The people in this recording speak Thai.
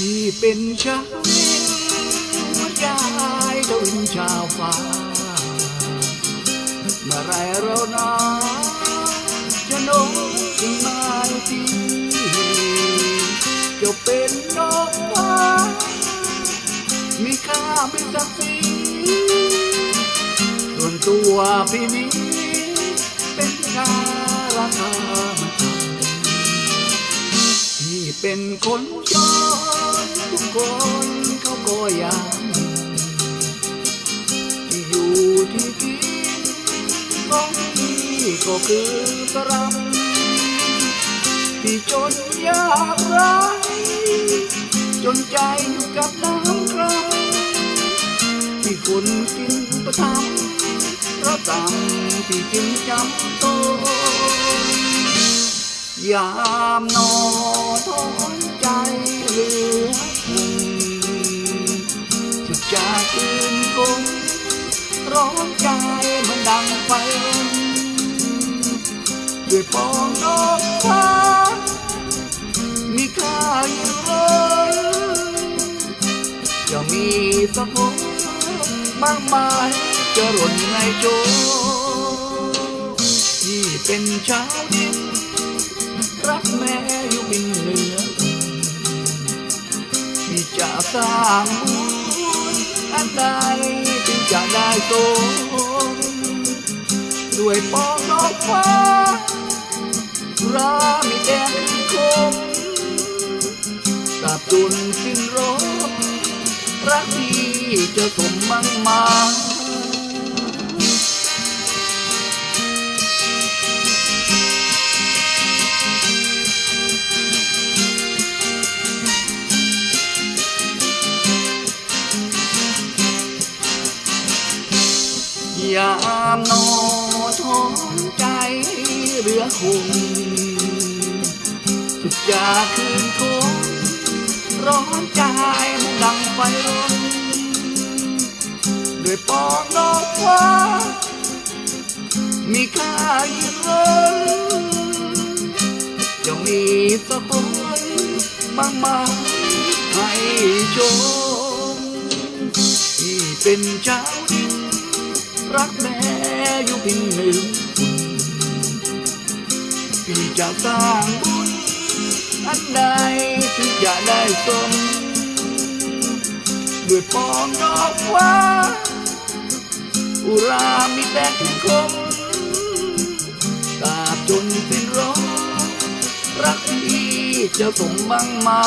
ที่เป็นชาวหัวใจดวงชาวฟ้า เมื่อไรเรานาจะโน้มขึ้นมาทีจะเป็นนกฟ้า มีค่ามีศักดิ์ศรีส่วนตัวพี่นี้เป็นคาราคามันต่ำพี่เป็นคนจน ก็คือสรัมที่จนยากไรจนใจอยู่กับน้ำครามที่คนกินประทำเพราะตำที่จึงจำตนยามนอนทอนใจเหลือคงสุดจะคืนคงร้องใจมันดังไฟ ด้วยปองนกฟ้ามีค่าอยู่เลยจะมีสักคนมากมายจะหล่นในโจที่เป็นชาวดินรักแม่อยู่บินเหนือที่จะสร้างบุญอันใดจึงจะได้โตด้วยปองนกฟ้า รามีแดงคมตราบจนสิ้นรบรักที่จะสมมั่งมายามนอนท้องใจเรือคง ยาคืนคงร้อนใจมันดังไฟรนด้วยปองนอกฟ้ามีค่ายิ่งเรินจะมีสักคนบางมาให้ชมที่เป็นเจ้าดินรักแม่อยู่พินหนึ่งพี่จะสร้างบุญ อันใดที่จะได้สมด้วยปองดอกว้าอุรามีแต่ทุกคมตาบจนสิ้นร้องรักที่จะสมบังมา